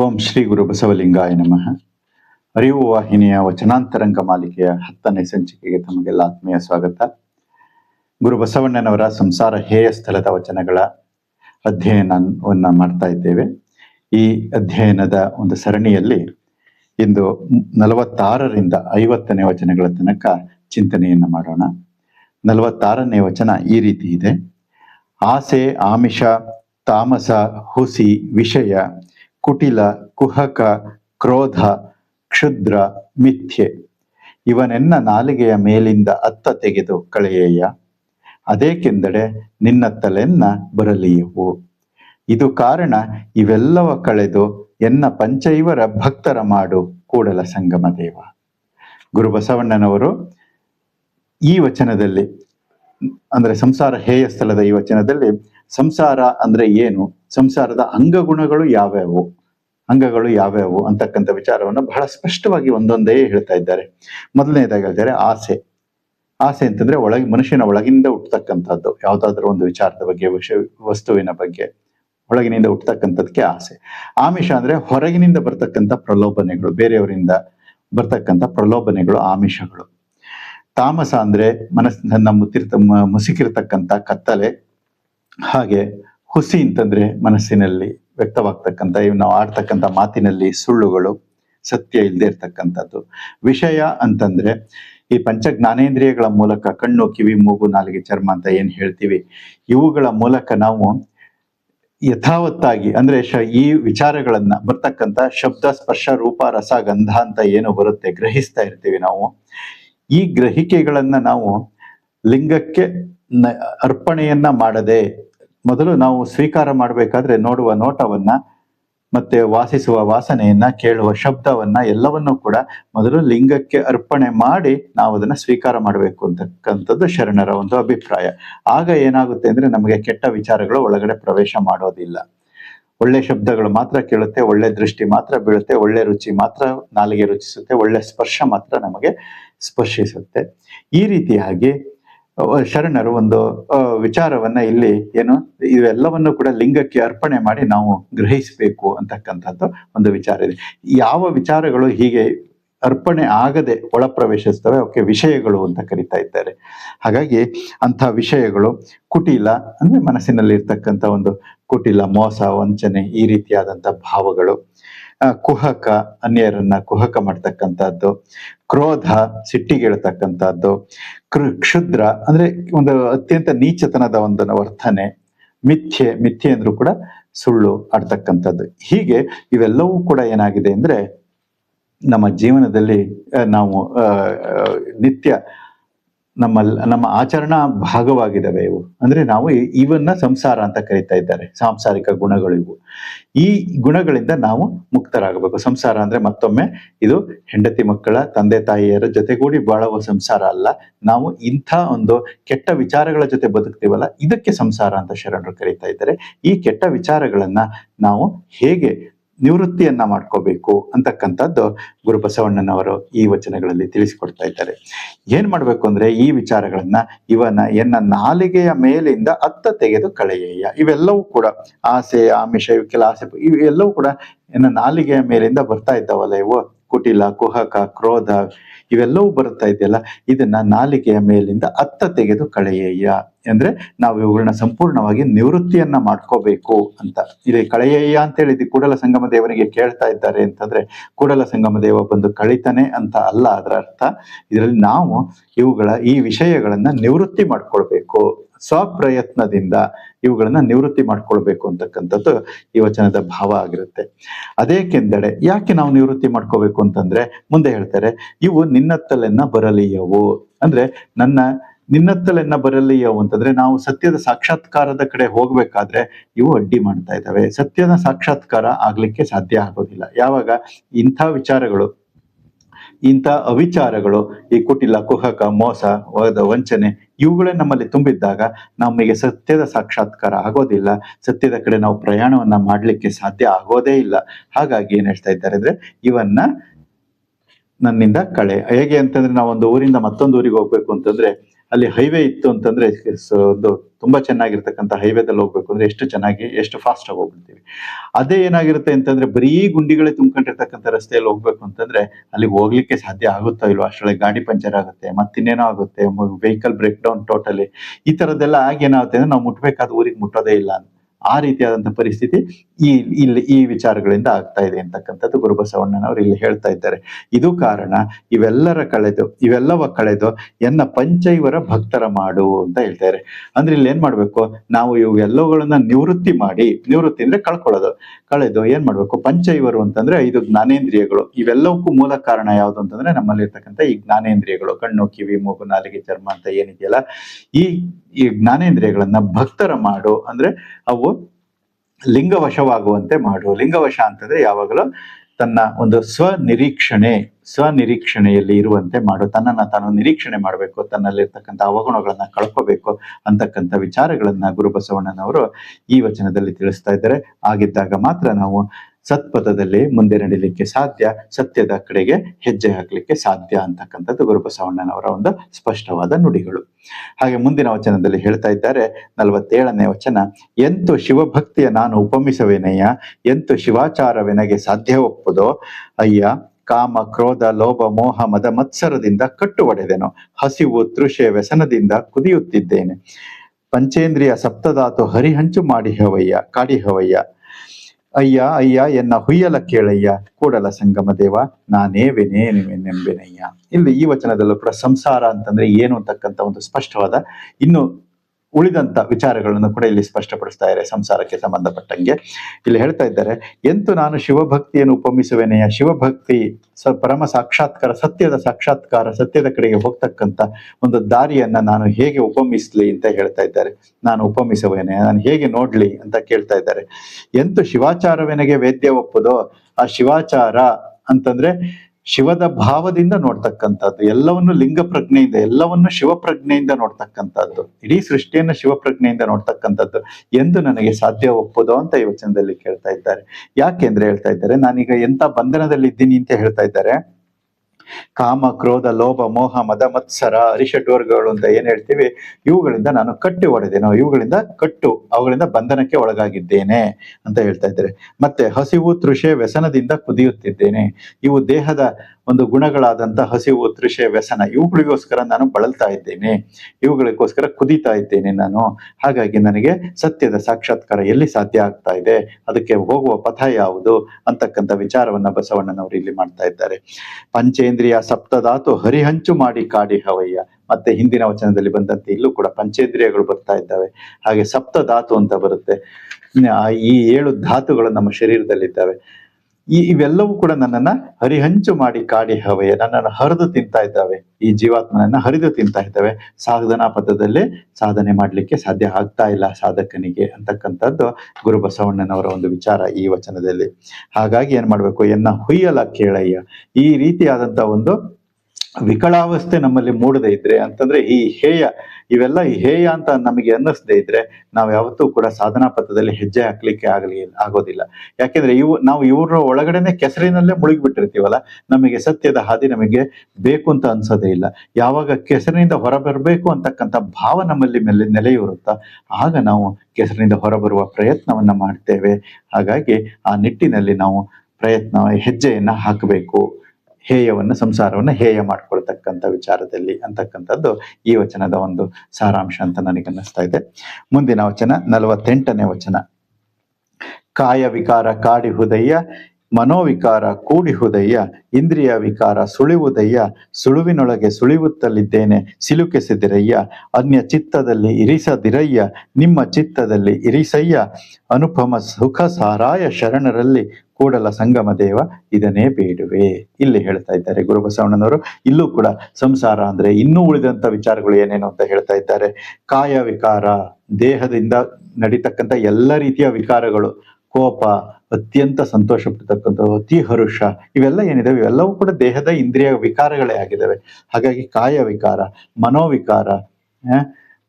ಓಂ ಶ್ರೀ ಗುರು ಬಸವಲಿಂಗಾಯ ನಮಃ. ಅರಿವು ವಾಹಿನಿಯ ವಚನಾಂತರಂಗ ಮಾಲಿಕೆಯ ಹತ್ತನೇ ಸಂಚಿಕೆಗೆ ತಮಗೆಲ್ಲ ಆತ್ಮೀಯ ಸ್ವಾಗತ. ಗುರು ಬಸವಣ್ಣನವರ ಸಂಸಾರ ಹೇಯ ಸ್ಥಳದ ವಚನಗಳ ಅಧ್ಯಯನವನ್ನ ಮಾಡ್ತಾ ಇದ್ದೇವೆ. ಈ ಅಧ್ಯಯನದ ಒಂದು ಸರಣಿಯಲ್ಲಿ ಇಂದು ನಲವತ್ತಾರರಿಂದ ಐವತ್ತನೇ ವಚನಗಳ ತನಕ ಚಿಂತನೆಯನ್ನ ಮಾಡೋಣ. ನಲವತ್ತಾರನೇ ವಚನ ಈ ರೀತಿ ಇದೆ. ಆಸೆ, ಆಮಿಷ, ತಾಮಸ, ಹುಸಿ, ವಿಷಯ ಕುಟಿಲ, ಕುಹಕ, ಕ್ರೋಧ, ಕ್ಷುದ್ರ, ಮಿಥ್ಯೆ. ಇವನೆನ್ನ ನಾಲಿಗೆಯ ಮೇಲಿಂದ ಅತ್ತ ತೆಗೆದು ಕಳೆಯಯ್ಯ. ನಿನ್ನ ತಲೆನ್ನ ಬರಲಿಯವು. ಇದು ಕಾರಣ ಇವೆಲ್ಲವ ಕಳೆದು ಎನ್ನ ಪಂಚೈವರ ಭಕ್ತರ ಮಾಡು ಕೂಡಲ ಸಂಗಮ ದೇವ. ಗುರು ಬಸವಣ್ಣನವರು ಈ ವಚನದಲ್ಲಿ, ಅಂದ್ರೆ ಸಂಸಾರ ಹೇಯ ಸ್ಥಳದ ಈ ವಚನದಲ್ಲಿ ಸಂಸಾರ ಅಂದ್ರೆ ಏನು? ಸಂಸಾರದ ಅಂಗಗುಣಗಳು ಯಾವ್ಯಾವು? ಅಂಗಗಳು ಯಾವ್ಯಾವು ಅಂತಕ್ಕಂಥ ವಿಚಾರವನ್ನು ಬಹಳ ಸ್ಪಷ್ಟವಾಗಿ ಒಂದೊಂದೇ ಹೇಳ್ತಾ ಇದ್ದಾರೆ. ಮೊದಲನೇದಾಗಿ ಹೇಳ್ತಾರೆ ಆಸೆ. ಆಸೆ ಅಂತಂದ್ರೆ ಒಳಗೆ, ಮನುಷ್ಯನ ಒಳಗಿಂದ ಹುಟ್ಟತಕ್ಕಂಥದ್ದು. ಯಾವುದಾದ್ರೂ ಒಂದು ವಿಚಾರದ ಬಗ್ಗೆ ವಿಷಯ ವಸ್ತುವಿನ ಬಗ್ಗೆ. ಒಳಗಿನಿಂದ ಹುಟ್ಟತಕ್ಕಂಥದಕ್ಕೆ ಆಸೆ. ಆಮಿಷ ಅಂದ್ರೆ ಹೊರಗಿನಿಂದ ಬರ್ತಕ್ಕಂಥ ಪ್ರಲೋಭನೆಗಳು, ಬೇರೆಯವರಿಂದ ಬರ್ತಕ್ಕಂಥ ಪ್ರಲೋಭನೆಗಳು, ಆಮಿಷಗಳು. ತಾಮಸ ಅಂದ್ರೆ ಮನಸ್ಸಿನ ಮುತ್ತಿರ್ತ ಮುಸುಕಿರ್ತಕ್ಕಂಥ ಕತ್ತಲೆ ಹಾಗೆ ಹುಸಿ ಅಂತಂದ್ರೆ ಮನಸ್ಸಿನಲ್ಲಿ ವ್ಯಕ್ತವಾಗ್ತಕ್ಕಂಥ ಇವು ನಾವು ಆಡ್ತಕ್ಕಂಥ ಮಾತಿನಲ್ಲಿ ಸುಳ್ಳುಗಳು ಸತ್ಯ ಇಲ್ಲದೆ ಇರ್ತಕ್ಕಂಥದ್ದು. ವಿಷಯ ಅಂತಂದ್ರೆ ಈ ಪಂಚ ಜ್ಞಾನೇಂದ್ರಿಯಗಳ ಮೂಲಕ ಕಣ್ಣು, ಕಿವಿ, ಮೂಗು, ನಾಲಿಗೆ, ಚರ್ಮ ಅಂತ ಏನ್ ಹೇಳ್ತೀವಿ? ಇವುಗಳ ಮೂಲಕ ನಾವು ಯಥಾವತ್ತಾಗಿ ಅಂದ್ರೆ ಈ ವಿಚಾರಗಳನ್ನ ಬರ್ತಕ್ಕಂಥ ಶಬ್ದ, ಸ್ಪರ್ಶ, ರೂಪ, ರಸ, ಗಂಧ ಅಂತ ಏನು ಬರುತ್ತೆ ಗ್ರಹಿಸ್ತಾ ಇರ್ತೀವಿ ನಾವು. ಈ ಗ್ರಹಿಕೆಗಳನ್ನ ನಾವು ಲಿಂಗಕ್ಕೆ ಅರ್ಪಣೆಯನ್ನ ಮಾಡದೆ ಮೊದಲು ನಾವು ಸ್ವೀಕಾರ ಮಾಡಬೇಕಾದ್ರೆ ನೋಡುವ ನೋಟವನ್ನ ಮತ್ತೆ ವಾಸಿಸುವ ವಾಸನೆಯನ್ನ, ಕೇಳುವ ಶಬ್ದವನ್ನ ಎಲ್ಲವನ್ನೂ ಕೂಡ ಮೊದಲು ಲಿಂಗಕ್ಕೆ ಅರ್ಪಣೆ ಮಾಡಿ ನಾವು ಅದನ್ನ ಸ್ವೀಕಾರ ಮಾಡಬೇಕು ಅಂತಕ್ಕಂಥದ್ದು ಶರಣರ ಒಂದು ಅಭಿಪ್ರಾಯ. ಆಗ ಏನಾಗುತ್ತೆ ಅಂದ್ರೆ ನಮಗೆ ಕೆಟ್ಟ ವಿಚಾರಗಳು ಒಳಗಡೆ ಪ್ರವೇಶ ಮಾಡೋದಿಲ್ಲ. ಒಳ್ಳೆ ಶಬ್ದಗಳು ಮಾತ್ರ ಕೇಳುತ್ತೆ, ಒಳ್ಳೆ ದೃಷ್ಟಿ ಮಾತ್ರ ಬೀಳುತ್ತೆ, ಒಳ್ಳೆ ರುಚಿ ಮಾತ್ರ ನಾಲಿಗೆ ರುಚಿಸುತ್ತೆ, ಒಳ್ಳೆ ಸ್ಪರ್ಶ ಮಾತ್ರ ನಮಗೆ ಸ್ಪರ್ಶಿಸುತ್ತೆ. ಈ ರೀತಿಯಾಗಿ ಶರಣರು ಒಂದು ವಿಚಾರವನ್ನ ಇಲ್ಲಿ ಏನು, ಇವೆಲ್ಲವನ್ನು ಕೂಡ ಲಿಂಗಕ್ಕೆ ಅರ್ಪಣೆ ಮಾಡಿ ನಾವು ಗ್ರಹಿಸಬೇಕು ಅಂತಕ್ಕಂಥದ್ದು ಒಂದು ವಿಚಾರ ಇದೆ. ಯಾವ ವಿಚಾರಗಳು ಹೀಗೆ ಅರ್ಪಣೆ ಆಗದೆ ಒಳ ಪ್ರವೇಶಿಸ್ತವೆ ಅವಕ್ಕೆ ವಿಷಯಗಳು ಅಂತ ಕರಿತಾ ಇದ್ದಾರೆ. ಹಾಗಾಗಿ ಅಂಥ ವಿಷಯಗಳು ಕುಟಿಲ ಅಂದ್ರೆ ಮನಸ್ಸಿನಲ್ಲಿ ಇರ್ತಕ್ಕಂಥ ಒಂದು ಕುಟಿಲ ಮೋಸ, ವಂಚನೆ ಈ ರೀತಿಯಾದಂಥ ಭಾವಗಳು ಕುಹಕ, ಅನ್ಯರನ್ನ ಕುಹಕ ಮಾಡ್ತಕ್ಕಂಥದ್ದು, ಕ್ರೋಧ, ಸಿಟ್ಟಿಗೇಳ್ತಕ್ಕಂಥದ್ದು, ಕೃ, ಕ್ಷುದ್ರ, ಅಂದ್ರೆ ಒಂದು ಅತ್ಯಂತ ನೀಚತನದ ಒಂದು ವರ್ತನೆ, ಮಿಥ್ಯೆ ಮಿಥ್ಯೆ ಅಂದ್ರೂ ಕೂಡ ಸುಳ್ಳು ಆಡ್ತಕ್ಕಂಥದ್ದು. ಹೀಗೆ ಇವೆಲ್ಲವೂ ಕೂಡ ಏನಾಗಿದೆ ಅಂದ್ರೆ ನಮ್ಮ ಜೀವನದಲ್ಲಿ ನಾವು ನಿತ್ಯ ನಮ್ಮ ನಮ್ಮ ಆಚರಣಾ ಭಾಗವಾಗಿದ್ದಾವೆ ಇವು. ಅಂದ್ರೆ ನಾವು ಇವನ್ನ ಸಂಸಾರ ಅಂತ ಕರಿತಾ ಇದ್ದಾರೆ. ಸಾಂಸಾರಿಕ ಗುಣಗಳು ಇವು. ಈ ಗುಣಗಳಿಂದ ನಾವು ಮುಕ್ತರಾಗಬೇಕು. ಸಂಸಾರ ಅಂದ್ರೆ ಮತ್ತೊಮ್ಮೆ ಇದು ಹೆಂಡತಿ ಮಕ್ಕಳ, ತಂದೆ ತಾಯಿಯರ ಜೊತೆಗೂಡಿ ಬಾಳುವ ಸಂಸಾರ ಅಲ್ಲ. ನಾವು ಇಂಥ ಒಂದು ಕೆಟ್ಟ ವಿಚಾರಗಳ ಜೊತೆ ಬದುಕ್ತೀವಲ್ಲ, ಇದಕ್ಕೆ ಸಂಸಾರ ಅಂತ ಶರಣರು ಕರೀತಾ ಇದ್ದಾರೆ. ಈ ಕೆಟ್ಟ ವಿಚಾರಗಳನ್ನ ನಾವು ಹೇಗೆ ನಿವೃತ್ತಿಯನ್ನ ಮಾಡ್ಕೋಬೇಕು ಅಂತಕ್ಕಂಥದ್ದು ಗುರು ಬಸವಣ್ಣನವರು ಈ ವಚನಗಳಲ್ಲಿ ತಿಳಿಸಿಕೊಡ್ತಾ ಇದ್ದಾರೆ. ಏನ್ ಮಾಡ್ಬೇಕು ಅಂದ್ರೆ ಈ ವಿಚಾರಗಳನ್ನ ಇವನ ಎನ್ನ ನಾಲಿಗೆಯ ಮೇಲಿಂದ ಅತ್ತ ತೆಗೆದು ಕಳೆಯಯ್ಯ. ಇವೆಲ್ಲವೂ ಕೂಡ ಆಸೆ, ಆಮಿಷ ಇವಕ್ಕೆಲ್ಲ ಆಸೆ, ಇವೆಲ್ಲವೂ ಕೂಡ ಎನ್ನ ನಾಲಿಗೆಯ ಮೇಲಿಂದ ಬರ್ತಾ ಇದ್ದಾವಲ್ಲ ಇವು. ಕುಟಿಲ, ಕುಹಕ, ಕ್ರೋಧ ಇವೆಲ್ಲವೂ ಬರುತ್ತಾ ಇದೆಯಲ್ಲ? ಇದನ್ನ ನಾಲಿಗೆಯ ಮೇಲಿಂದ ಅತ್ತ ತೆಗೆದು ಕಳೆಯಯ್ಯ. ಅಂದ್ರೆ ನಾವು ಇವುಗಳನ್ನ ಸಂಪೂರ್ಣವಾಗಿ ನಿವೃತ್ತಿಯನ್ನ ಮಾಡ್ಕೋಬೇಕು ಅಂತ. ಇಲ್ಲಿ ಕಳೆಯಯ್ಯ ಅಂತ ಹೇಳಿದ್ದು ಕೂಡಲ ಸಂಗಮ ದೇವನಿಗೆ ಕೇಳ್ತಾ ಇದ್ದಾರೆ ಅಂತಂದ್ರೆ, ಕೂಡಲ ಸಂಗಮ ದೇವ ಬಂದು ಕಳಿತಾನೆ ಅಂತ ಅಲ್ಲ, ಅದರ ಅರ್ಥ. ಇದರಲ್ಲಿ ನಾವು ಇವುಗಳ ಈ ವಿಷಯಗಳನ್ನ ನಿವೃತ್ತಿ ಮಾಡ್ಕೊಳ್ಬೇಕು. ಸ್ವಪ್ರಯತ್ನದಿಂದ ಇವುಗಳನ್ನ ನಿವೃತ್ತಿ ಮಾಡ್ಕೊಳ್ಬೇಕು ಅಂತಕ್ಕಂಥದ್ದು ಈ ವಚನದ ಭಾವ ಆಗಿರುತ್ತೆ. ಅದೇಕೆಂದಡೆ ಯಾಕೆ ನಾವು ನಿವೃತ್ತಿ ಮಾಡ್ಕೋಬೇಕು ಅಂತಂದ್ರೆ ಮುಂದೆ ಹೇಳ್ತಾರೆ, ಇವು ನಿನ್ನತ್ತಲೆನ್ನ ಬರಲಿಯವು. ಅಂದ್ರೆ ನನ್ನ ನಿನ್ನತ್ತಲೆನ್ನ ಬರಲಿಯವು ಅಂತಂದ್ರೆ ನಾವು ಸತ್ಯದ ಸಾಕ್ಷಾತ್ಕಾರದ ಕಡೆ ಹೋಗ್ಬೇಕಾದ್ರೆ ಇವು ಅಡ್ಡಿ ಮಾಡ್ತಾ ಇದ್ದಾವೆ. ಸತ್ಯದ ಸಾಕ್ಷಾತ್ಕಾರ ಆಗ್ಲಿಕ್ಕೆ ಸಾಧ್ಯ ಆಗೋದಿಲ್ಲ. ಯಾವಾಗ ಇಂಥ ವಿಚಾರಗಳು ಇಂಥ ಅವಿಚಾರಗಳು, ಈ ಕುಟಿಲ, ಕುಹಕ, ಮೋಸ ವಂಚನೆ, ಇವುಗಳೇ ನಮ್ಮಲ್ಲಿ ತುಂಬಿದ್ದಾಗ ನಮಗೆ ಸತ್ಯದ ಸಾಕ್ಷಾತ್ಕಾರ ಆಗೋದಿಲ್ಲ. ಸತ್ಯದ ಕಡೆ ನಾವು ಪ್ರಯಾಣವನ್ನ ಮಾಡಲಿಕ್ಕೆ ಸಾಧ್ಯ ಆಗೋದೇ ಇಲ್ಲ. ಹಾಗಾಗಿ ಏನ್ ಹೇಳ್ತಾ ಇದ್ದಾರೆ ಅಂದ್ರೆ, ಇವನ್ನ ನನ್ನಿಂದ ಕಳೆ. ಹೇಗೆ ಅಂತಂದ್ರೆ ನಾವು ಒಂದು ಊರಿಂದ ಮತ್ತೊಂದು ಊರಿಗೆ ಹೋಗ್ಬೇಕು ಅಂತಂದ್ರೆ ಅಲ್ಲಿ ಹೈವೇ ಇತ್ತು ಅಂತಂದ್ರೆ ಒಂದು ತುಂಬಾ ಚೆನ್ನಾಗಿರ್ತಕ್ಕಂಥ ಹೈವೇದಲ್ಲಿ ಹೋಗ್ಬೇಕು ಅಂದ್ರೆ ಎಷ್ಟು ಚೆನ್ನಾಗಿ, ಎಷ್ಟು ಫಾಸ್ಟ್ ಆಗಿ ಹೋಗ್ಬಿಡ್ತೀವಿ. ಅದೇ ಏನಾಗಿರುತ್ತೆ ಅಂತಂದ್ರೆ ಬರೀ ಗುಂಡಿಗಳೇ ತುಂಬ್ಕೊಂಡಿರ್ತಕ್ಕಂಥ ರಸ್ತೆಯಲ್ಲಿ ಹೋಗ್ಬೇಕು ಅಂತಂದ್ರೆ ಅಲ್ಲಿ ಹೋಗ್ಲಿಕ್ಕೆ ಸಾಧ್ಯ ಆಗುತ್ತೋ ಇಲ್ವೋ? ಅಷ್ಟರೊಳಗೆ ಗಾಡಿ ಪಂಚರ್ ಆಗುತ್ತೆ, ಮತ್ತಿನ್ನೇನೋ ಆಗುತ್ತೆ ವೆಹಿಕಲ್ ಬ್ರೇಕ್ ಡೌನ್ ಟೋಟಲಿ ಈ ತರದ್ದೆಲ್ಲ ಆಗೇನಾಗುತ್ತೆ ಅಂದ್ರೆ ನಾವು ಮುಟ್ಬೇಕಾದ ಊರಿಗೆ ಮುಟ್ಟೋದೇ ಇಲ್ಲ ಆ ರೀತಿಯಾದಂತಹ ಪರಿಸ್ಥಿತಿ ಈ ಇಲ್ಲಿ ಈ ವಿಚಾರಗಳಿಂದ ಆಗ್ತಾ ಇದೆ ಅಂತಕ್ಕಂಥದ್ದು ಗುರುಬಸವಣ್ಣನವರು ಇಲ್ಲಿ ಹೇಳ್ತಾ ಇದ್ದಾರೆ. ಇದು ಕಾರಣ ಇವೆಲ್ಲರ ಕಳೆದು, ಇವೆಲ್ಲವ ಕಳೆದು ಎನ್ನ ಪಂಚೈವರ ಭಕ್ತರ ಮಾಡು ಅಂತ ಹೇಳ್ತಾರೆ. ಅಂದ್ರೆ ಇಲ್ಲಿ ಏನ್ ಮಾಡ್ಬೇಕು? ನಾವು ಇವೆಲ್ಲವುಗಳನ್ನ ನಿವೃತ್ತಿ ಮಾಡಿ, ನಿವೃತ್ತಿ ಅಂದ್ರೆ ಕಳ್ಕೊಳ್ಳೋದು. ಕಳೆದು ಏನ್ ಮಾಡ್ಬೇಕು? ಪಂಚೈವರು ಅಂತಂದ್ರೆ ಐದು ಜ್ಞಾನೇಂದ್ರಿಯಗಳು. ಇವೆಲ್ಲವಕ್ಕೂ ಮೂಲ ಕಾರಣ ಯಾವುದು ಅಂತಂದ್ರೆ ನಮ್ಮಲ್ಲಿ ಇರ್ತಕ್ಕಂಥ ಈ ಜ್ಞಾನೇಂದ್ರಿಯಗಳು. ಕಣ್ಣು, ಕಿವಿ, ಮೂಗು, ನಾಲಿಗೆ, ಚರ್ಮ ಅಂತ ಏನಿದೆಯಲ್ಲ, ಈ ಈ ಜ್ಞಾನೇಂದ್ರಿಯಗಳನ್ನ ಭಕ್ತರ ಮಾಡು, ಅಂದ್ರೆ ಅವು ಲಿಂಗವಶವಾಗುವಂತೆ ಮಾಡು, ಲಿಂಗವಶ ಅಂತಂದ್ರೆ ಯಾವಾಗಲೂ ತನ್ನ ಒಂದು ಸ್ವನಿರೀಕ್ಷಣೆ, ಸ್ವನಿರೀಕ್ಷಣೆಯಲ್ಲಿ ಇರುವಂತೆ ಮಾಡು, ತನ್ನನ್ನ ತಾನು ನಿರೀಕ್ಷಣೆ ಮಾಡಬೇಕು, ತನ್ನಲ್ಲಿರ್ತಕ್ಕಂಥ ಅವಗುಣಗಳನ್ನ ಕಳ್ಕೋಬೇಕು ಅಂತಕ್ಕಂಥ ವಿಚಾರಗಳನ್ನ ಗುರುಬಸವಣ್ಣನವರು ಈ ವಚನದಲ್ಲಿ ತಿಳಿಸ್ತಾ ಇದ್ದಾರೆ. ಆಗಿದ್ದಾಗ ಮಾತ್ರ ನಾವು ಸತ್ಪಥದಲ್ಲಿ ಮುಂದೆ ನಡೀಲಿಕ್ಕೆ ಸಾಧ್ಯ, ಸತ್ಯದ ಕಡೆಗೆ ಹೆಜ್ಜೆ ಹಾಕಲಿಕ್ಕೆ ಸಾಧ್ಯ ಅಂತಕ್ಕಂಥದ್ದು ಗುರುಬಸವಣ್ಣನವರ ಒಂದು ಸ್ಪಷ್ಟವಾದ ನುಡಿಗಳು. ಹಾಗೆ ಮುಂದಿನ ವಚನದಲ್ಲಿ ಹೇಳ್ತಾ ಇದ್ದಾರೆ, ನಲವತ್ತೇಳನೇ ವಚನ, ಎಂತು ಶಿವಭಕ್ತಿಯ ನಾನು ಉಪಮಿಸವೇನಯ್ಯ, ಎಂತು ಶಿವಾಚಾರವೆನಗೆ ಸಾಧ್ಯ ಒಪ್ಪುದೋ, ಅಯ್ಯ, ಕಾಮ, ಕ್ರೋಧ, ಲೋಭ, ಮೋಹ, ಮದ, ಮತ್ಸರದಿಂದ ಕಟ್ಟು ಒಡೆದೆನು ಹಸಿವು, ತೃಷೆ, ವ್ಯಸನದಿಂದ ಕುದಿಯುತ್ತಿದ್ದೇನೆ. ಪಂಚೇಂದ್ರಿಯ ಸಪ್ತಧಾತು ಹರಿಹಂಚು ಮಾಡಿ ಹವಯ್ಯ ಕಾಡಿ ಹವಯ್ಯ ಅಯ್ಯ ಅಯ್ಯ, ಎನ್ನ ಹುಯ್ಯಲ ಕೇಳಯ್ಯ, ಕೂಡಲ ಸಂಗಮ ದೇವ ನಾನೇವೆನೇನೆಂಬೆನಯ್ಯ ಇಲ್ಲಿ ಈ ವಚನದಲ್ಲೂ ಕೂಡ ಸಂಸಾರ ಅಂತಂದ್ರೆ ಏನು ಅಂತಕ್ಕಂಥ ಒಂದು ಸ್ಪಷ್ಟವಾದ, ಇನ್ನು ಉಳಿದಂತ ವಿಚಾರಗಳನ್ನು ಕೂಡ ಇಲ್ಲಿ ಸ್ಪಷ್ಟಪಡಿಸ್ತಾ ಇದ್ದಾರೆ, ಸಂಸಾರಕ್ಕೆ ಸಂಬಂಧಪಟ್ಟಂಗೆ. ಇಲ್ಲಿ ಹೇಳ್ತಾ ಇದ್ದಾರೆ, ಎಂತು ನಾನು ಶಿವಭಕ್ತಿಯನ್ನು ಉಪಮಿಸುವೆನೆಯ ಶಿವಭಕ್ತಿ ಸ, ಪರಮ ಸಾಕ್ಷಾತ್ಕಾರ, ಸತ್ಯದ ಸಾಕ್ಷಾತ್ಕಾರ, ಸತ್ಯದ ಕಡೆಗೆ ಹೋಗ್ತಕ್ಕಂಥ ಒಂದು ದಾರಿಯನ್ನ ನಾನು ಹೇಗೆ ಉಪಮಿಸ್ಲಿ ಅಂತ ಹೇಳ್ತಾ ಇದ್ದಾರೆ. ನಾನು ಉಪಮಿಸುವೆನೆ, ನಾನು ಹೇಗೆ ನೋಡ್ಲಿ ಅಂತ ಕೇಳ್ತಾ ಇದ್ದಾರೆ. ಎಂತು ಶಿವಾಚಾರವೆನಗೆ ವೇದ್ಯ ಒಪ್ಪುದೋ? ಆ ಶಿವಾಚಾರ ಅಂತಂದ್ರೆ ಶಿವದ ಭಾವದಿಂದ ನೋಡ್ತಕ್ಕಂಥದ್ದು, ಎಲ್ಲವನ್ನು ಲಿಂಗ ಪ್ರಜ್ಞೆಯಿಂದ, ಎಲ್ಲವನ್ನು ಶಿವಪ್ರಜ್ಞೆಯಿಂದ ನೋಡ್ತಕ್ಕಂಥದ್ದು, ಇಡೀ ಸೃಷ್ಟಿಯನ್ನು ಶಿವಪ್ರಜ್ಞೆಯಿಂದ ನೋಡ್ತಕ್ಕಂಥದ್ದು ಎಂದು ನನಗೆ ಸಾಧ್ಯ ಒಪ್ಪೋದು ಅಂತ ಈ ವಚನದಲ್ಲಿ ಕೇಳ್ತಾ ಇದ್ದಾರೆ. ಯಾಕೆಂದ್ರೆ ಹೇಳ್ತಾ ಇದ್ದಾರೆ, ನಾನೀಗ ಎಂತ ಬಂಧನದಲ್ಲಿ ಇದ್ದೀನಿ ಅಂತ ಹೇಳ್ತಾ ಇದ್ದಾರೆ. ಕಾಮ, ಕ್ರೋಧ, ಲೋಭ, ಮೋಹ, ಮದ, ಮತ್ಸರ ಅರಿಷಡ್ವರ್ಗಗಳು ಅಂತ ಏನ್ ಹೇಳ್ತೀವಿ? ಇವುಗಳಿಂದ ನಾನು ಕಟ್ಟಿ ಒಡೆದೇನೋ. ಇವುಗಳಿಂದ ಕಟ್ಟು, ಅವುಗಳಿಂದ ಬಂಧನಕ್ಕೆ ಒಳಗಾಗಿದ್ದೇನೆ ಅಂತ ಹೇಳ್ತಾ ಇದ್ದಾರೆ. ಮತ್ತೆ ಹಸಿವು, ತೃಷೆ, ವ್ಯಸನದಿಂದ ಕುದಿಯುತ್ತಿದ್ದೇನೆ. ಇವು ದೇಹದ ಒಂದು ಗುಣಗಳಾದಂತ ಹಸಿವು ತೃಷೆ ವ್ಯಸನ ಇವುಗಳಿಗೋಸ್ಕರ ನಾನು ಬಳಲ್ತಾ ಇದ್ದೇನೆ. ಇವುಗಳಿಗೋಸ್ಕರ ಕುದೀತಾ ಇದ್ದೇನೆ ನಾನು. ಹಾಗಾಗಿ ನನಗೆ ಸತ್ಯದ ಸಾಕ್ಷಾತ್ಕಾರ ಎಲ್ಲಿ ಸಾಧ್ಯ ಆಗ್ತಾ ಇದೆ? ಅದಕ್ಕೆ ಹೋಗುವ ಪಥ ಯಾವುದು? ಅಂತಕ್ಕಂಥ ವಿಚಾರವನ್ನ ಬಸವಣ್ಣನವರು ಇಲ್ಲಿ ಮಾಡ್ತಾ ಇದ್ದಾರೆ. ಪಂಚೇಂದ್ರಿಯ ಸಪ್ತಧಾತು ಹರಿಹಂಚು ಮಾಡಿ ಕಾಡಿ ಹವಯ್ಯ. ಮತ್ತೆ ಹಿಂದಿನ ವಚನದಲ್ಲಿ ಬಂದಂತೆ ಇಲ್ಲೂ ಕೂಡ ಪಂಚೇಂದ್ರಿಯಗಳು ಬರ್ತಾ ಇದ್ದಾವೆ. ಹಾಗೆ ಸಪ್ತಧಾತು ಅಂತ ಬರುತ್ತೆ. ಈ ಏಳು ಧಾತುಗಳು ನಮ್ಮ ಶರೀರದಲ್ಲಿದ್ದಾವೆ. ಈ ಇವೆಲ್ಲವೂ ಕೂಡ ನನ್ನನ್ನ ಹರಿಹಂಚು ಮಾಡಿ ಕಾಡಿ ಹವೆಯ ನನ್ನನ್ನು ಹರಿದು ತಿಂತಾ ಇದ್ದಾವೆ. ಈ ಜೀವಾತ್ಮನನ್ನ ಹರಿದು ತಿಂತಾ ಇದ್ದಾವೆ. ಸಾಧನಾ ಪಥದಲ್ಲಿ ಸಾಧನೆ ಮಾಡಲಿಕ್ಕೆ ಸಾಧ್ಯ ಆಗ್ತಾ ಇಲ್ಲ ಸಾಧಕನಿಗೆ ಅಂತಕ್ಕಂಥದ್ದು ಗುರು ಬಸವಣ್ಣನವರ ಒಂದು ವಿಚಾರ ಈ ವಚನದಲ್ಲಿ. ಹಾಗಾಗಿ ಏನ್ ಮಾಡ್ಬೇಕು? ಎನ್ನ ಹುಯ್ಯಲ ಕೇಳಯ್ಯ. ಈ ರೀತಿಯಾದಂತ ಒಂದು ವಿಕಳಾವಸ್ಥೆ ನಮ್ಮಲ್ಲಿ ಮೂಡದೇ ಇದ್ರೆ ಅಂತಂದ್ರೆ ಈ ಹೇಯ, ಇವೆಲ್ಲ ಹೇಯ ಅಂತ ನಮಗೆ ಅನ್ನಿಸ್ದೇ ಇದ್ರೆ ನಾವು ಯಾವತ್ತೂ ಕೂಡ ಸಾಧನಾ ಪಥದಲ್ಲಿ ಹೆಜ್ಜೆ ಹಾಕ್ಲಿಕ್ಕೆ ಆಗಲಿ, ಆಗೋದಿಲ್ಲ. ಯಾಕೆಂದ್ರೆ ಇವು, ನಾವು ಇವ್ರ ಒಳಗಡೆನೆ ಕೆಸರಿನಲ್ಲೇ ಮುಳುಗಿಬಿಟ್ಟಿರ್ತೀವಲ್ಲ, ನಮಗೆ ಸತ್ಯದ ಹಾದಿ ನಮಗೆ ಬೇಕು ಅಂತ ಅನ್ಸೋದೇ ಇಲ್ಲ. ಯಾವಾಗ ಕೆಸರಿನಿಂದ ಹೊರಬರಬೇಕು ಅಂತಕ್ಕಂಥ ಭಾವ ನಮ್ಮಲ್ಲಿ ಮೇಲೆ ನೆಲೆಯೂರುತ್ತಾ, ಆಗ ನಾವು ಕೆಸರಿನಿಂದ ಹೊರಬರುವ ಪ್ರಯತ್ನವನ್ನ ಮಾಡ್ತೇವೆ. ಹಾಗಾಗಿ ಆ ನಿಟ್ಟಿನಲ್ಲಿ ನಾವು ಪ್ರಯತ್ನ, ಹೆಜ್ಜೆಯನ್ನ ಹಾಕಬೇಕು. ಹೇಯವನ್ನು, ಸಂಸಾರವನ್ನು ಹೇಯ ಮಾಡ್ಕೊಳ್ತಕ್ಕಂಥ ವಿಚಾರದಲ್ಲಿ ಅಂತಕ್ಕಂಥದ್ದು ಈ ವಚನದ ಒಂದು ಸಾರಾಂಶ ಅಂತ ನನಗನ್ನಿಸ್ತಾ ಇದೆ. ಮುಂದಿನ ವಚನ, ನಲವತ್ತೆಂಟನೇ ವಚನ. ಕಾಯ ವಿಕಾರ ಕಾಡಿಹುದಯ್ಯ ಮನೋವಿಕಾರ ಕೂಡಿಹುದಯ್ಯ, ಇಂದ್ರಿಯ ವಿಕಾರ ಸುಳಿವುದಯ್ಯ, ಸುಳುವಿನೊಳಗೆ ಸುಳಿವುತ್ತಲಿದ್ದೇನೆ ಸಿಲುಕೆಸಿದಿರಯ್ಯ, ಅನ್ಯ ಚಿತ್ತದಲ್ಲಿ ಇರಿಸದಿರಯ್ಯ, ನಿಮ್ಮ ಚಿತ್ತದಲ್ಲಿ ಇರಿಸಯ್ಯ, ಅನುಪಮ ಸುಖ ಸಾರಾಯ ಶರಣರಲ್ಲಿ ಕೂಡಲ ಸಂಗಮ ದೇವ, ಇದನ್ನೇ ಬೇಡುವೆ. ಇಲ್ಲಿ ಹೇಳ್ತಾ ಇದ್ದಾರೆ ಗುರುಬಸವಣ್ಣನವರು ಇಲ್ಲೂ ಕೂಡ ಸಂಸಾರ ಅಂದ್ರೆ ಇನ್ನೂ ಉಳಿದಂತ ವಿಚಾರಗಳು ಏನೇನು ಅಂತ ಹೇಳ್ತಾ ಇದ್ದಾರೆ. ಕಾಯ ವಿಕಾರ ದೇಹದಿಂದ ನಡೀತಕ್ಕಂಥ ಎಲ್ಲ ರೀತಿಯ ವಿಕಾರಗಳು ಕೋಪ, ಅತ್ಯಂತ ಸಂತೋಷ ಪಡ್ತಕ್ಕಂಥದ್ದು ಅತಿ ಹರುಷ ಇವೆಲ್ಲ ಏನಿದಾವೆ? ಇವೆಲ್ಲವೂ ಕೂಡ ದೇಹದ ಇಂದ್ರಿಯ ವಿಕಾರಗಳೇ ಆಗಿದ್ದಾವೆ ಹಾಗಾಗಿ ಕಾಯ ವಿಕಾರ ಮನೋವಿಕಾರ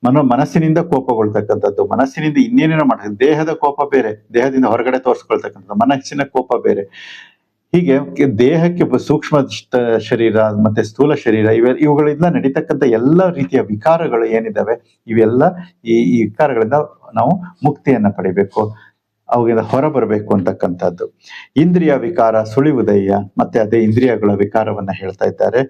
ಮನೋ, ಮನಸ್ಸಿನಿಂದ ಕೋಪಗೊಳ್ತಕ್ಕಂಥದ್ದು, ಮನಸ್ಸಿನಿಂದ ಇನ್ನೇನೇನೋ ಮಾಡ್ತದೆ ದೇಹದ ಕೋಪ ಬೇರೆ, ದೇಹದಿಂದ ಹೊರಗಡೆ ತೋರಿಸ್ಕೊಳ್ತಕ್ಕಂಥದ್ದು, ಮನಸ್ಸಿನ ಕೋಪ ಬೇರೆ. ಹೀಗೆ ದೇಹಕ್ಕೆ ಸೂಕ್ಷ್ಮ ಶರೀರ, ಮತ್ತೆ ಸ್ಥೂಲ ಶರೀರ, ಇವೆ, ಇವುಗಳಿಂದ ನಡೀತಕ್ಕಂಥ ಎಲ್ಲ ರೀತಿಯ ವಿಕಾರಗಳು ಏನಿದ್ದಾವೆ ಇವೆಲ್ಲ ಈ ಈ ವಿಕಾರಗಳಿಂದ ನಾವು ಮುಕ್ತಿಯನ್ನ ಪಡಿಬೇಕು. ಅವುಗಳಿಂದ ಹೊರ ಬರಬೇಕು ಅಂತಕ್ಕಂಥದ್ದು. ಇಂದ್ರಿಯ ವಿಕಾರ ಸುಳಿವುದಯ್ಯ, ಮತ್ತೆ ಅದೇ ಇಂದ್ರಿಯಗಳ ವಿಕಾರವನ್ನ ಹೇಳ್ತಾ ಇದ್ದಾರೆ.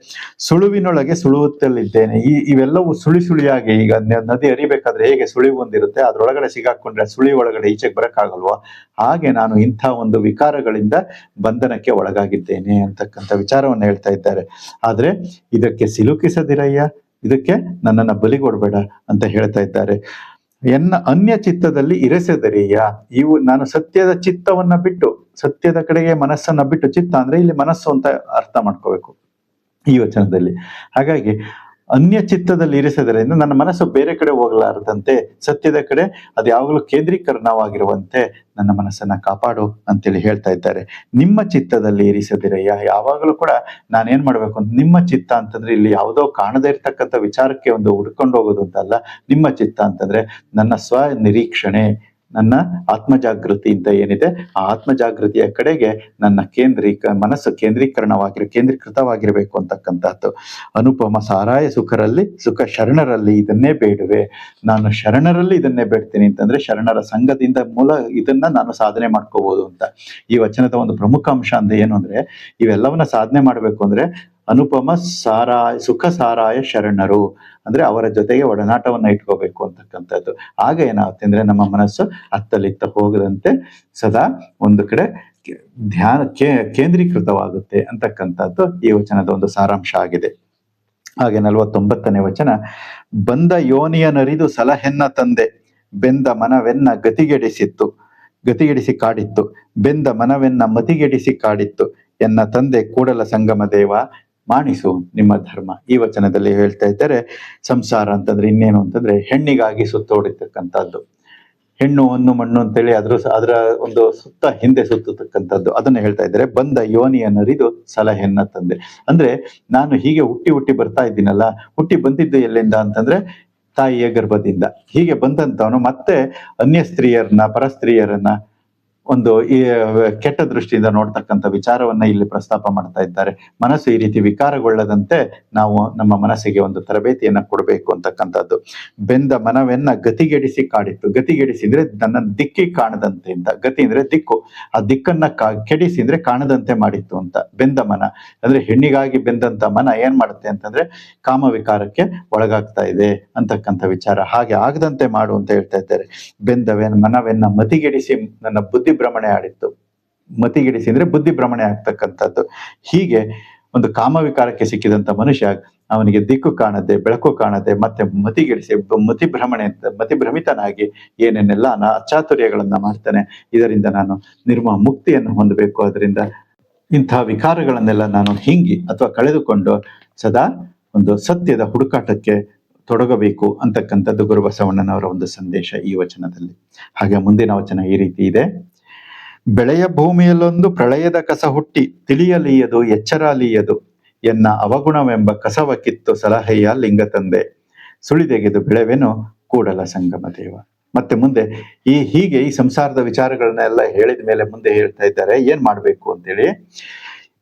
ಸುಳುವಿನೊಳಗೆ ಸುಳುವುತ್ತಲಿದ್ದೇನೆ. ಈ ಇವೆಲ್ಲವೂ ಸುಳಿ ಸುಳಿಯಾಗಿ ಈಗ ನದಿ ಅರಿಬೇಕಾದ್ರೆ ಹೇಗೆ ಸುಳಿವು ಒಂದಿರುತ್ತೆ ಅದರೊಳಗಡೆ ಸಿಗಾಕೊಂಡ್ರೆ ಸುಳಿ ಒಳಗಡೆ ಈಚೆಗೆ ಬರಕ್ಕಾಗಲ್ವಾ? ಹಾಗೆ ನಾನು ಇಂಥ ಒಂದು ವಿಕಾರಗಳಿಂದ ಬಂಧನಕ್ಕೆ ಒಳಗಾಗಿದ್ದೇನೆ ಅಂತಕ್ಕಂಥ ವಿಚಾರವನ್ನ ಹೇಳ್ತಾ ಇದ್ದಾರೆ. ಆದ್ರೆ ಇದಕ್ಕೆ ಸಿಲುಕಿಸದಿರಯ್ಯ, ಇದಕ್ಕೆ ನನ್ನನ್ನ ಬಲಿಗೊಡ್ಬೇಡ ಅಂತ ಹೇಳ್ತಾ ಇದ್ದಾರೆ. ಎನ್ನ ಅನ್ಯ ಚಿತ್ತದಲ್ಲಿ ಇರೆಸೆದರಿಯ? ಇವು ನಾನು ಸತ್ಯದ ಚಿತ್ತವನ್ನ ಬಿಟ್ಟು, ಸತ್ಯದ ಕಡೆಗೆ ಮನಸ್ಸನ್ನ ಬಿಟ್ಟು, ಚಿತ್ತ ಅಂದ್ರೆ ಇಲ್ಲಿ ಮನಸ್ಸು ಅಂತ ಅರ್ಥ ಮಾಡ್ಕೋಬೇಕು ಈ ವಚನದಲ್ಲಿ. ಹಾಗಾಗಿ ಅನ್ಯ ಚಿತ್ತದಲ್ಲಿ ಇರಿಸೋದ್ರಿಂದ ನನ್ನ ಮನಸ್ಸು ಬೇರೆ ಕಡೆ ಹೋಗಲಾರದಂತೆ ಸತ್ಯದ ಕಡೆ ಅದು ಯಾವಾಗಲೂ ಕೇಂದ್ರೀಕರಣವಾಗಿರುವಂತೆ ನನ್ನ ಮನಸ್ಸನ್ನ ಕಾಪಾಡು ಅಂತೇಳಿ ಹೇಳ್ತಾ ಇದ್ದಾರೆ. ನಿಮ್ಮ ಚಿತ್ತದಲ್ಲಿ ಇರಿಸದಿರಯ್ಯ, ಯಾವಾಗಲೂ ಕೂಡ ನಾನೇನ್ ಮಾಡ್ಬೇಕು ಅಂತ, ನಿಮ್ಮ ಚಿತ್ತ ಅಂತಂದ್ರೆ ಇಲ್ಲಿ ಯಾವುದೋ ಕಾಣದೇ ಇರ್ತಕ್ಕಂಥ ವಿಚಾರಕ್ಕೆ ಒಂದು ಹುಡ್ಕೊಂಡು ಹೋಗೋದು ಅಂತಲ್ಲ ನಿಮ್ಮ ಚಿತ್ತ ಅಂತಂದ್ರೆ ನನ್ನ ಸ್ವ ನಿರೀಕ್ಷಣೆ ನನ್ನ ಆತ್ಮ ಜಾಗೃತಿಯಿಂದ ಏನಿದೆ, ಆ ಆತ್ಮ ಜಾಗೃತಿಯ ಕಡೆಗೆ ನನ್ನ ಕೇಂದ್ರೀಕ, ಮನಸ್ಸು ಕೇಂದ್ರೀಕರಣವಾಗಿರ, ಕೇಂದ್ರೀಕೃತವಾಗಿರಬೇಕು ಅಂತಕ್ಕಂಥದ್ದು. ಅನುಪಮ ಸಾರಾಯ ಸುಖರಲ್ಲಿ, ಸುಖ ಶರಣರಲ್ಲಿ ಇದನ್ನೇ ಬೇಡುವೆ. ನಾನು ಶರಣರಲ್ಲಿ ಇದನ್ನೇ ಬೇಡ್ತೀನಿ ಅಂತಂದ್ರೆ ಶರಣರ ಸಂಘದಿಂದ ಮೂಲ ಇದನ್ನ ನಾನು ಸಾಧನೆ ಮಾಡ್ಕೋಬಹುದು ಅಂತ. ಈ ವಚನದ ಒಂದು ಪ್ರಮುಖ ಅಂಶ ಅಂದ್ರೆ ಏನು ಅಂದ್ರೆ, ಇವೆಲ್ಲವನ್ನ ಸಾಧನೆ ಮಾಡ್ಬೇಕು ಅಂದ್ರೆ ಅನುಪಮ ಸಾರಾಯ, ಸುಖ ಸಾರಾಯ ಶರಣರು. ಅಂದ್ರೆ ಅವರ ಜೊತೆಗೆ ಒಡನಾಟವನ್ನ ಇಟ್ಕೋಬೇಕು ಅಂತಕ್ಕಂಥದ್ದು. ಆಗ ಏನಾಗುತ್ತೆ ಅಂದ್ರೆ ನಮ್ಮ ಮನಸ್ಸು ಅತ್ತಲಿತ್ತ ಹೋಗದಂತೆ ಸದಾ ಒಂದು ಕಡೆ ಧ್ಯಾನ ಕೇಂದ್ರೀಕೃತವಾಗುತ್ತೆ ಅಂತಕ್ಕಂಥದ್ದು ಈ ವಚನದ ಒಂದು ಸಾರಾಂಶ ಆಗಿದೆ. ಹಾಗೆ ನಲವತ್ತೊಂಬತ್ತನೇ ವಚನ, ಬಂದ ಯೋನಿಯ ನರಿದು ಸಲಹೆನ್ನ ತಂದೆ, ಬೆಂದ ಮನವೆನ್ನ ಗತಿಗೆಡಿಸಿತ್ತು, ಗತಿಗೆಡಿಸಿ ಕಾಡಿತ್ತು, ಬೆಂದ ಮನವೆನ್ನ ಮತಿಗೆಡಿಸಿ ಕಾಡಿತ್ತು, ಎನ್ನ ತಂದೆ ಕೂಡಲ ಸಂಗಮ ದೇವ ಮಾಣಿಸು ನಿಮ್ಮ ಧರ್ಮ. ಈ ವಚನದಲ್ಲಿ ಹೇಳ್ತಾ ಇದ್ದಾರೆ, ಸಂಸಾರ ಅಂತಂದ್ರೆ ಇನ್ನೇನು ಅಂತಂದ್ರೆ ಹೆಣ್ಣಿಗಾಗಿ ಸುತ್ತೋಡಿರ್ತಕ್ಕಂಥದ್ದು ಹೆಣ್ಣು ಹೊನ್ನು ಮಣ್ಣು ಅಂತೇಳಿ ಅದ್ರ ಅದರ ಒಂದು ಸುತ್ತ ಹಿಂದೆ ಸುತ್ತತಕ್ಕಂಥದ್ದು. ಅದನ್ನ ಹೇಳ್ತಾ ಇದ್ದಾರೆ. ಬಂದ ಯೋನಿಯ ನರಿದು ಸಲಹೆಯನ್ನ ತಂದೆ. ಅಂದ್ರೆ ನಾನು ಹೀಗೆ ಹುಟ್ಟಿ ಹುಟ್ಟಿ ಬರ್ತಾ ಇದ್ದೀನಲ್ಲ, ಹುಟ್ಟಿ ಬಂದಿದ್ದು ಎಲ್ಲಿಂದ ಅಂತಂದ್ರೆ ತಾಯಿಯ ಗರ್ಭದಿಂದ. ಹೀಗೆ ಬಂದಂತವನು ಮತ್ತೆ ಅನ್ಯ ಸ್ತ್ರೀಯರನ್ನ ಪರಸ್ತ್ರೀಯರನ್ನ ಒಂದು ಕೆಟ್ಟ ದೃಷ್ಟಿಯಿಂದ ನೋಡ್ತಕ್ಕಂಥ ವಿಚಾರವನ್ನ ಇಲ್ಲಿ ಪ್ರಸ್ತಾಪ ಮಾಡ್ತಾ ಇದ್ದಾರೆ. ಮನಸ್ಸು ಈ ರೀತಿ ವಿಕಾರಗೊಳ್ಳದಂತೆ ನಾವು ನಮ್ಮ ಮನಸ್ಸಿಗೆ ಒಂದು ತರಬೇತಿಯನ್ನ ಕೊಡಬೇಕು ಅಂತಕ್ಕಂಥದ್ದು. ಬೆಂದ ಮನವೆನ್ನ ಗತಿಗೆಡಿಸಿ ಕಾಡಿತ್ತು. ಗತಿಗೆಡಿಸಿದ್ರೆ ನನ್ನ ದಿಕ್ಕಿ ಕಾಣದಂತೆ ಅಂತ. ಗತಿ ಅಂದ್ರೆ ದಿಕ್ಕು. ಆ ದಿಕ್ಕನ್ನ ಕೆಡಿಸಿದ್ರೆ ಕಾಣದಂತೆ ಮಾಡಿತ್ತು ಅಂತ. ಬೆಂದ ಮನ. ಅಂದ್ರೆ ಹೆಣ್ಣಿಗಾಗಿ ಬೆಂದಂತ ಮನ ಏನ್ ಮಾಡುತ್ತೆ ಅಂತಂದ್ರೆ ಕಾಮ ವಿಕಾರಕ್ಕೆ ಒಳಗಾಗ್ತಾ ಇದೆ ಅಂತಕ್ಕಂಥ ವಿಚಾರ. ಹಾಗೆ ಆಗದಂತೆ ಮಾಡು ಅಂತ ಹೇಳ್ತಾ ಇದ್ದಾರೆ. ಬೆಂದವೆನ್ ಮನವೆನ್ನ ಮತಿಗೆಡಿಸಿ ನನ್ನ ಬುದ್ಧಿ ಭ್ರಮಣೆ ಆಡಿತ್ತು. ಮತಿಗಿಡಿಸಿ ಅಂದ್ರೆ ಬುದ್ಧಿ ಭ್ರಮಣೆ ಆಗ್ತಕ್ಕಂಥದ್ದು. ಹೀಗೆ ಒಂದು ಕಾಮವಿಕಾರಕ್ಕೆ ಸಿಕ್ಕಿದಂತ ಮನುಷ್ಯ ಅವನಿಗೆ ದಿಕ್ಕು ಕಾಣದೆ, ಬೆಳಕು ಕಾಣದೆ, ಮತ್ತೆ ಮತಿಗೆಡಿಸಿ ಮತಿ ಭ್ರಮಣೆ ಮತಿ ಭ್ರಮಿತನಾಗಿ ಏನೇನೆಲ್ಲ ನಾ ಮಾಡ್ತಾನೆ. ಇದರಿಂದ ನಾನು ನಿರ್ಮ ಮುಕ್ತಿಯನ್ನು ಹೊಂದಬೇಕು. ಅದರಿಂದ ಇಂತಹ ವಿಕಾರಗಳನ್ನೆಲ್ಲ ನಾನು ಹಿಂಗಿ ಅಥವಾ ಕಳೆದುಕೊಂಡು ಸದಾ ಒಂದು ಸತ್ಯದ ಹುಡುಕಾಟಕ್ಕೆ ತೊಡಗಬೇಕು ಅಂತಕ್ಕಂಥದ್ದು ಗುರು ಬಸವಣ್ಣನವರ ಒಂದು ಸಂದೇಶ ಈ ವಚನದಲ್ಲಿ. ಹಾಗೆ ಮುಂದಿನ ವಚನ ಈ ರೀತಿ ಇದೆ. ಬೆಳೆಯ ಭೂಮಿಯಲ್ಲೊಂದು ಪ್ರಳಯದ ಕಸ ಹುಟ್ಟಿ ತಿಳಿಯಲೀಯದು, ಎಚ್ಚರಾಲೀಯದು ಎನ್ನ ಅವಗುಣವೆಂಬ ಕಸವ ಕಿತ್ತು ಸಲಹೆಯ ಲಿಂಗ ತಂದೆ. ಸುಳಿದೆಗೆದು ಬೆಳೆವೆನು ಕೂಡಲ ಸಂಗಮ ದೇವ. ಮತ್ತೆ ಮುಂದೆ ಈ ಹೀಗೆ ಈ ಸಂಸಾರದ ವಿಚಾರಗಳನ್ನೆಲ್ಲ ಹೇಳಿದ ಮೇಲೆ ಮುಂದೆ ಹೇಳ್ತಾ ಇದ್ದಾರೆ. ಏನ್ ಮಾಡ್ಬೇಕು ಅಂತೇಳಿ.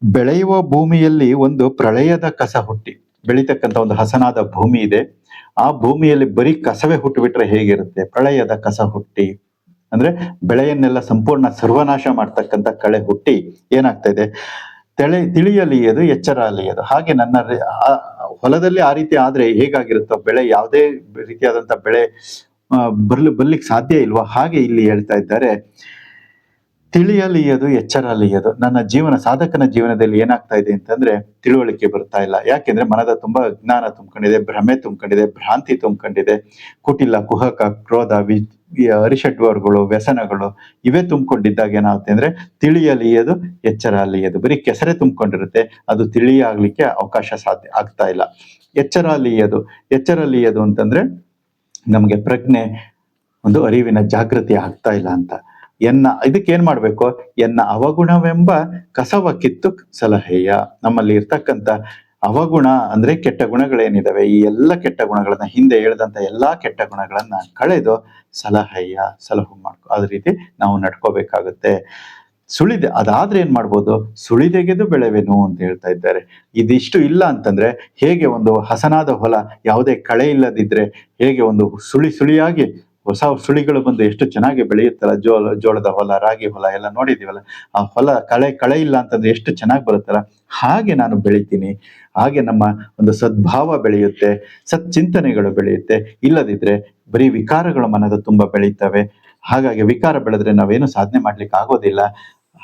ಬೆಳೆಯುವ ಭೂಮಿಯಲ್ಲಿ ಒಂದು ಪ್ರಳಯದ ಕಸ ಹುಟ್ಟಿ. ಬೆಳೀತಕ್ಕಂಥ ಒಂದು ಹಸನಾದ ಭೂಮಿ ಇದೆ. ಆ ಭೂಮಿಯಲ್ಲಿ ಬರೀ ಕಸವೇ ಹುಟ್ಟುಬಿಟ್ರೆ ಹೇಗಿರುತ್ತೆ? ಪ್ರಳಯದ ಕಸ ಹುಟ್ಟಿ. ಅಂದ್ರೆ ಬೆಳೆಯನ್ನೆಲ್ಲ ಸಂಪೂರ್ಣ ಸರ್ವನಾಶ ಮಾಡ್ತಕ್ಕಂಥ ಕಳೆ ಹುಟ್ಟಿ ಏನಾಗ್ತಾ ಇದೆ? ತೆಳೆ ತಿಳಿಯಲಿಯದು ಎಚ್ಚರ ಅಲಿಯದು ಹಾಗೆ ನನ್ನ ಹೊಲದಲ್ಲಿ ಆ ರೀತಿ ಆದ್ರೆ ಹೇಗಾಗಿರುತ್ತೋ, ಬೆಳೆ ಯಾವುದೇ ರೀತಿಯಾದಂತ ಬೆಳೆ ಬರ್ಲಿ, ಬರ್ಲಿಕ್ಕೆ ಸಾಧ್ಯ ಇಲ್ವಾ ಹಾಗೆ ಇಲ್ಲಿ ಹೇಳ್ತಾ ಇದ್ದಾರೆ. ತಿಳಿಯಲಿಯದು ಎಚ್ಚರ ಅಲಿಯದು ನನ್ನ ಜೀವನ, ಸಾಧಕನ ಜೀವನದಲ್ಲಿ ಏನಾಗ್ತಾ ಇದೆ ಅಂತಂದ್ರೆ ತಿಳುವಳಿಕೆ ಬರ್ತಾ ಇಲ್ಲ. ಯಾಕೆಂದ್ರೆ ಮನದ ತುಂಬಾ ಜ್ಞಾನ ತುಂಬಿಕೊಂಡಿದೆ, ಭ್ರಮೆ ತುಂಬಿಕೊಂಡಿದೆ, ಭ್ರಾಂತಿ ತುಂಬಿಕೊಂಡಿದೆ. ಕುಟಿಲ, ಕುಹಕ, ಕ್ರೋಧ ವಿ ಅರಿಷಡ್ವರ್ಗಳು, ವ್ಯಸನಗಳು ಇವೇ ತುಂಬಿಕೊಂಡಿದ್ದಾಗ ಏನಾಗುತ್ತೆ ಅಂದ್ರೆ ತಿಳಿಯಲಿಯದು ಎಚ್ಚರ ಅಲಿಯದು ಬರೀ ಕೆಸರೆ ತುಂಬಿಕೊಂಡಿರುತ್ತೆ. ಅದು ತಿಳಿಯಾಗ್ಲಿಕ್ಕೆ ಅವಕಾಶ ಸಾಧ್ಯ ಆಗ್ತಾ ಇಲ್ಲ. ಎಚ್ಚರ ಅಲಿಯದು ಎಚ್ಚರ ಅಲಿಯದು ಅಂತಂದ್ರೆ ನಮಗೆ ಪ್ರಜ್ಞೆ, ಒಂದು ಅರಿವಿನ ಜಾಗೃತಿ ಆಗ್ತಾ ಇಲ್ಲ ಅಂತ. ಎನ್ನ ಇದಕ್ಕೆ ಏನ್ ಮಾಡ್ಬೇಕು? ಎನ್ನ ಅವಗುಣವೆಂಬ ಕಸವ ಕಿತ್ತು ಸಲಹೆಯ. ನಮ್ಮಲ್ಲಿ ಇರ್ತಕ್ಕಂಥ ಅವಗುಣ ಅಂದ್ರೆ ಕೆಟ್ಟ ಗುಣಗಳೇನಿದಾವೆ? ಈ ಎಲ್ಲ ಕೆಟ್ಟ ಗುಣಗಳನ್ನ ಹಿಂದೆ ಹೇಳ್ದಂತ ಎಲ್ಲಾ ಕೆಟ್ಟ ಗುಣಗಳನ್ನ ಕಳೆದು ಸಲಹೆಯ ಸಲಹು ಮಾಡ್ಕೊ ಅದ ರೀತಿ ನಾವು ನಡ್ಕೋಬೇಕಾಗುತ್ತೆ. ಸುಳಿದೆ ಅದಾದ್ರೆ ಏನ್ ಮಾಡ್ಬೋದು? ಸುಳಿದೆಗೆದು ಬೆಳೆವೆನು ಅಂತ ಹೇಳ್ತಾ ಇದ್ದಾರೆ. ಇದಿಷ್ಟು ಇಲ್ಲ ಅಂತಂದ್ರೆ ಹೇಗೆ ಒಂದು ಹಸನಾದ ಹೊಲ ಯಾವುದೇ ಕಳೆ ಇಲ್ಲದಿದ್ರೆ ಹೇಗೆ ಒಂದು ಸುಳಿ ಸುಳಿಯಾಗಿ ಹೊಸ ಸುಳಿಗಳು ಬಂದು ಎಷ್ಟು ಚೆನ್ನಾಗಿ ಬೆಳೆಯುತ್ತಲ್ಲ, ಜೋಳ, ಜೋಳದ ಹೊಲ, ರಾಗಿ ಹೊಲ ಎಲ್ಲ ನೋಡಿದೀವಲ್ಲ ಆ ಹೊಲ ಕಳೆ ಕಳೆ ಇಲ್ಲ ಅಂತಂದ್ರೆ ಎಷ್ಟು ಚೆನ್ನಾಗಿ ಬರುತ್ತಲ್ಲ? ಹಾಗೆ ನಾನು ಬೆಳಿತೀನಿ. ಹಾಗೆ ನಮ್ಮ ಒಂದು ಸದ್ಭಾವ ಬೆಳೆಯುತ್ತೆ, ಸಚ್ಚಿಂತನೆಗಳು ಬೆಳೆಯುತ್ತೆ. ಇಲ್ಲದಿದ್ರೆ ಬರೀ ವಿಕಾರಗಳು ಮನದ ತುಂಬಾ ಬೆಳೀತವೆ. ಹಾಗಾಗಿ ವಿಕಾರ ಬೆಳೆದ್ರೆ ನಾವೇನು ಸಾಧನೆ ಮಾಡ್ಲಿಕ್ಕೆ ಆಗೋದಿಲ್ಲ.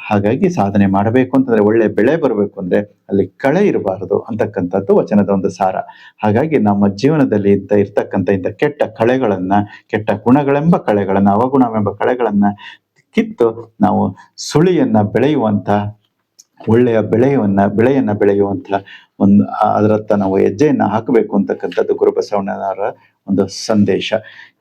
ಹಾಗಾಗಿ ಸಾಧನೆ ಮಾಡಬೇಕು ಅಂತಂದ್ರೆ ಒಳ್ಳೆ ಬೆಳೆ ಬರಬೇಕು ಅಂದ್ರೆ ಅಲ್ಲಿ ಕಳೆ ಇರಬಾರದು ಅಂತಕ್ಕಂಥದ್ದು ವಚನದ ಒಂದು ಸಾರ. ಹಾಗಾಗಿ ನಮ್ಮ ಜೀವನದಲ್ಲಿ ಇಂಥ ಇರ್ತಕ್ಕಂಥ ಇಂಥ ಕೆಟ್ಟ ಕಳೆಗಳನ್ನ, ಕೆಟ್ಟ ಗುಣಗಳೆಂಬ ಕಳೆಗಳನ್ನ, ಅವಗುಣವೆಂಬ ಕಳೆಗಳನ್ನ ಕಿತ್ತು ನಾವು ಸುಳಿಯನ್ನ ಬೆಳೆಯುವಂತ ಒಳ್ಳೆಯ ಬೆಳೆಯವನ್ನ, ಬೆಳೆಯನ್ನ ಬೆಳೆಯುವಂತ ಒಂದು ಅದರತ್ತ ನಾವು ಹೆಜ್ಜೆಯನ್ನ ಹಾಕಬೇಕು ಅಂತಕ್ಕಂಥದ್ದು ಗುರುಬಸವಣ್ಣನವರ ಒಂದು ಸಂದೇಶ.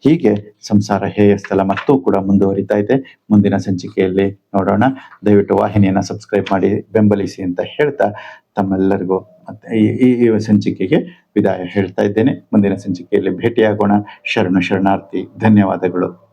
ಹೀಗೆ ಸಂಸಾರ ಹೇಯ ಸ್ಥಳ ಮತ್ತೂ ಕೂಡ ಮುಂದುವರಿತಾ ಇದೆ. ಮುಂದಿನ ಸಂಚಿಕೆಯಲ್ಲಿ ನೋಡೋಣ. ದಯವಿಟ್ಟು ವಾಹಿನಿಯನ್ನು ಸಬ್ಸ್ಕ್ರೈಬ್ ಮಾಡಿ, ಬೆಂಬಲಿಸಿ ಅಂತ ಹೇಳ್ತಾ ತಮ್ಮೆಲ್ಲರಿಗೂ ಮತ್ತೆ ಈ, ಈ- ಸಂಚಿಕೆಗೆ ವಿದಾಯ ಹೇಳ್ತಾ ಇದ್ದೇನೆ. ಮುಂದಿನ ಸಂಚಿಕೆಯಲ್ಲಿ ಭೇಟಿಯಾಗೋಣ. ಶರಣು ಶರಣಾರ್ಥಿ, ಧನ್ಯವಾದಗಳು.